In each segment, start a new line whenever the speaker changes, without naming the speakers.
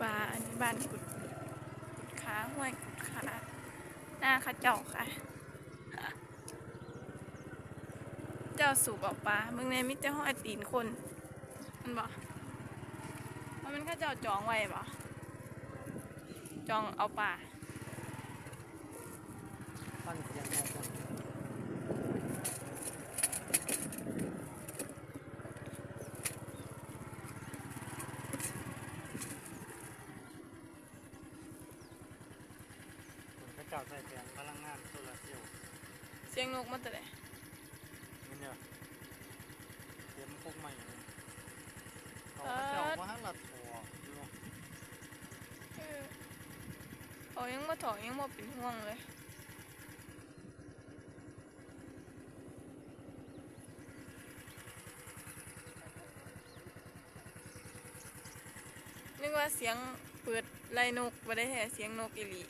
ปลา อันนี้บ้านกุดกุดขาห้วยกุดขาหน้าขาเจ้าค่ะ เจ้าสูบเอาปลาเมืองในมิตรห้อยตีนคน มันบอกว่ามันเข้าเจ้าจองไว้บ่จองเอาปลา
ฟังเสียงออกจากผมก็ เจ้าใส่แผงพลังงานโซลาร์เซลล์
เสียงนกมาแต่ไหน
นี่เนี่ยเตรียมพวกใหม่เลยเขาก็เจ้ามาให้ละถั่วอยู่
เออเขายังมาถอยังมาเป็นห่วงเลยนึกว่าเสียงเปิดไล่นกไม่ได้แห่เสียงนกอีหลี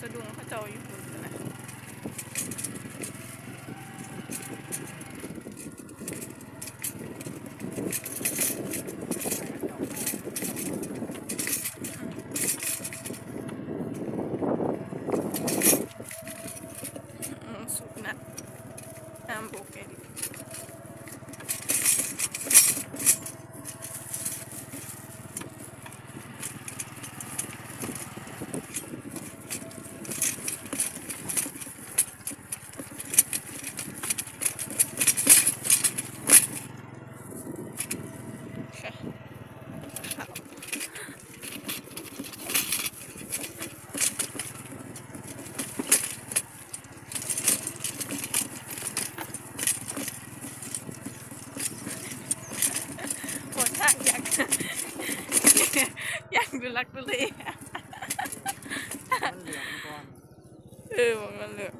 สะดุ้งพระเจ้าอยู่หุ่นนะอืมสุกนะน้ำโบกเองค่ะข้าวโหดท่าอยาก อยากดู รักดูเลย
มันเหลืองก่อน
เออบอกมันเหลือง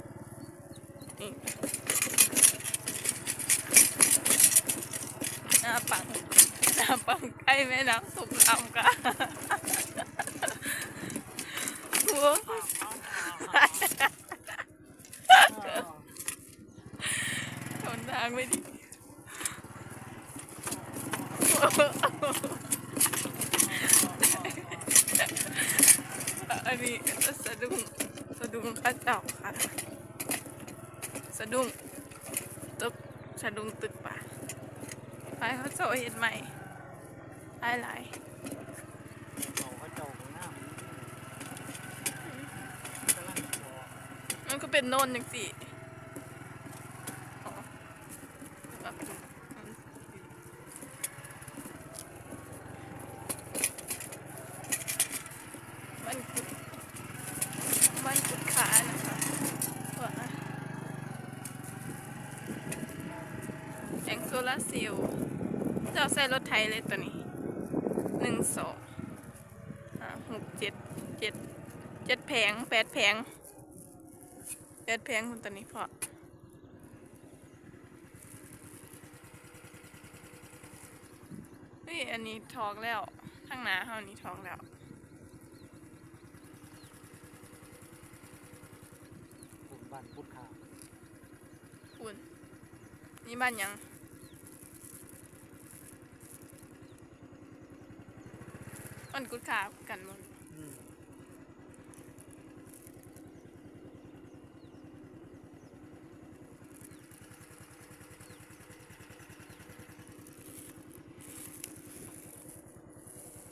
หน้าปังหน้าปังใกล้แม่น้ำสุกลำค่ะหัวทนทางไม่ดี อันนี้สะดุ้งสะดุ้งกระเจ้าค่ะ สะดุ้งตึกสะดุ้งตึกป่ะไปเขาโซเห็นใหม่หลายหลาย
เขาก็เจ้าของน้ำกำลังถั่ว
ๆมันก็เป็นโน่นอย่างสิอ๋อแบบมันกุดมันกุดขานะคะว่า แองโซลาร์เซลล์จะเอาใส่รถไทยเลยตัวนี้หนึ่งสองห้าหกเจ็ดเจ็ดเจ็ดแผงแปดแผงแปดแผงคุณตัวนี้พอเฮ้ยอันนี้ทอกแล้วข้างหน้าเฮานี่ทอกแล้ว
ผมบ้านพุทธา
คุณนี่บ้านหยัง มันกุดขากันหมด
อืม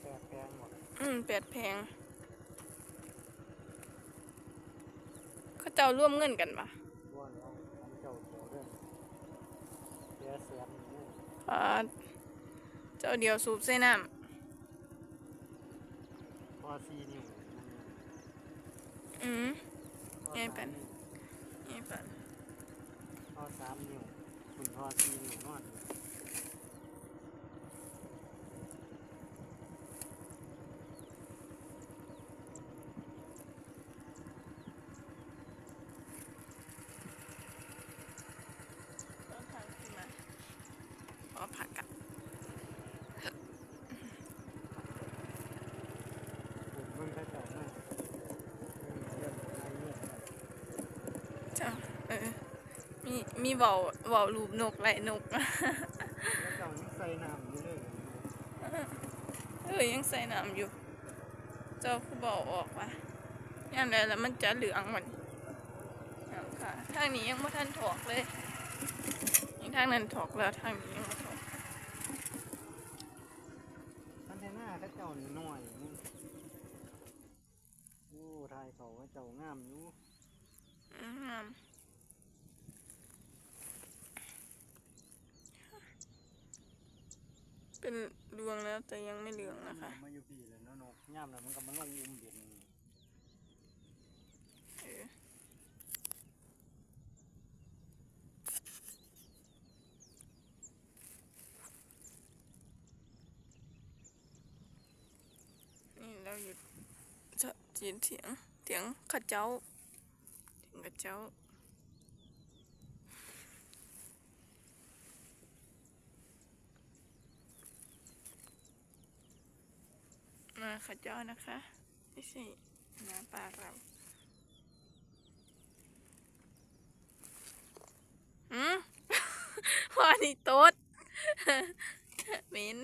แปดแปลงหมด
อืมแปดแพง เขาเจ้าร่วมเงินกันปะ
ร่วนแล้วของเจ้าเดียวเรื่องเสียเสียมนี่
อ่าเจ้าเดียวสูบใส่น้
พ อซีนิ้วำ
อืม
พอ
ไงเป็น
สามว
นี่ปะ
พอสามนิ้วคุณพอซีนิ้วนอนอยู่
มี เบาเบารูปนกไหลนก
แล้วเจ้ายังใส่น้ำอยู่เลย
เออยังใส่น้ำอยู่ เจ้าคือบอกออกว่าอย่างไรแล้วมันจะเหลืองมันเอาค่ะทางนี้ยังไม่ทันถอกเลยยังทางนั้นถอกแล้วทางนี้ยังไม่ถอก
ท่านเทน่าเขาเจ้านี่น้อยนึงโอ้ทายเขาเขาเจ้างามอยู่
อืมงาม เป็นดวงแล้วแต่ยังไม่เหลืองนะคะ
มาอยู่ปีเลยเนาะนกย่ามแล้วมันก็มาลงอุ้มเด่น
เออนี่เราอยู่จะจีนเถียงเถียงข้าเจ้าเถียงข้าเจ้า ข้าเจ้านะคะไม่ใช่น้ำปลาเราอืมว่านี่ตุ๊ดมิน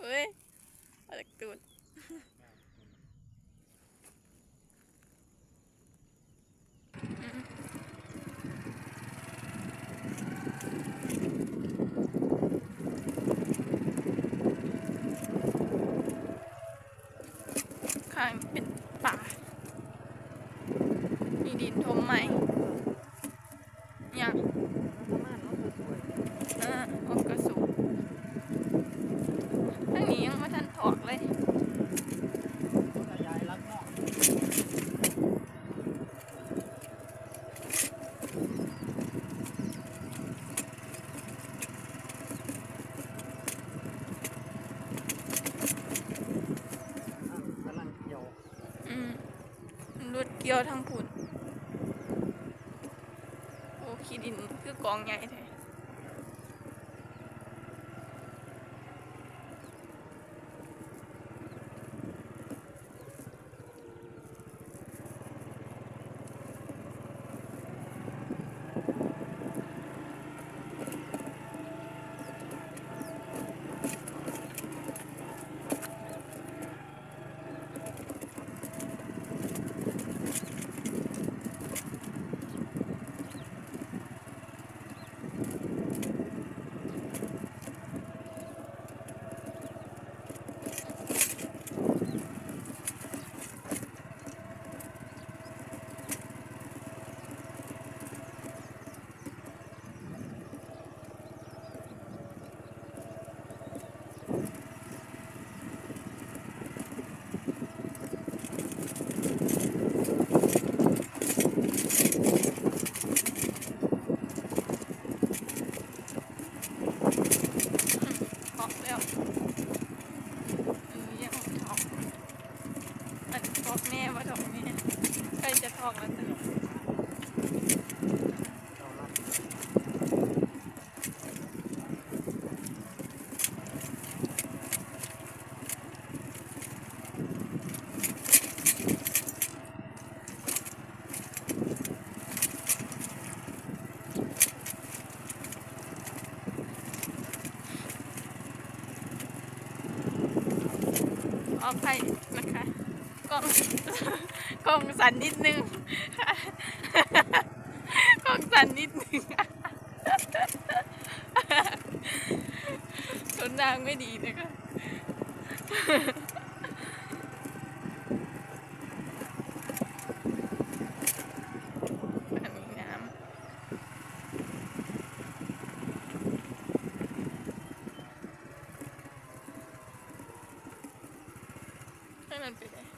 เฮ้ยเอาจากตูดอืมข้างเป็นป่า มีดินทมใหม่ อย่าง
ประมาณนั้นสวย
อ่าออกกระสุนทางนี้ยังไม่ทันถอกเลย
ๆขยายรักเนาะอะกำลังเกี่ยว
อืมรถเกี่ยวทั้งผุนโอ้ขี้ดินคือกองใหญ่แท้ถอกแล้วเออยังไม่ถอกอันถอกแม่ว่าถอกแม่ใก ล้จะถอกแล้วจ้ะออกไปนะคะกล้อง กล้องสั่นนิดนึงกล้องสั่นนิดนึงต้นนางไม่ดีนะคะอันนี้น้ำให้มันไปเลย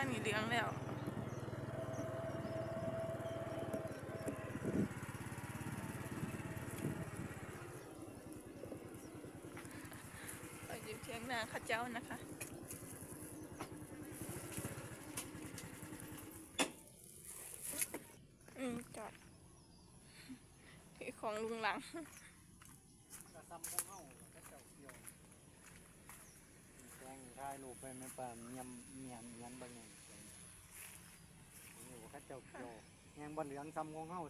ข้างนี้เหลืองแล้วอยู่เทียงนาข้าเจ้านะคะ อืมจอดถือของลุงหลัง
กระซำของเฮาแล้วก็เจ้าเกี่ยวแกงถ่ายรูปไปแม่ปามยำเมียนยันบางอย่าง เขาเจ้าเกี่ยวแงบนเหลืองซ้ำงงเฮา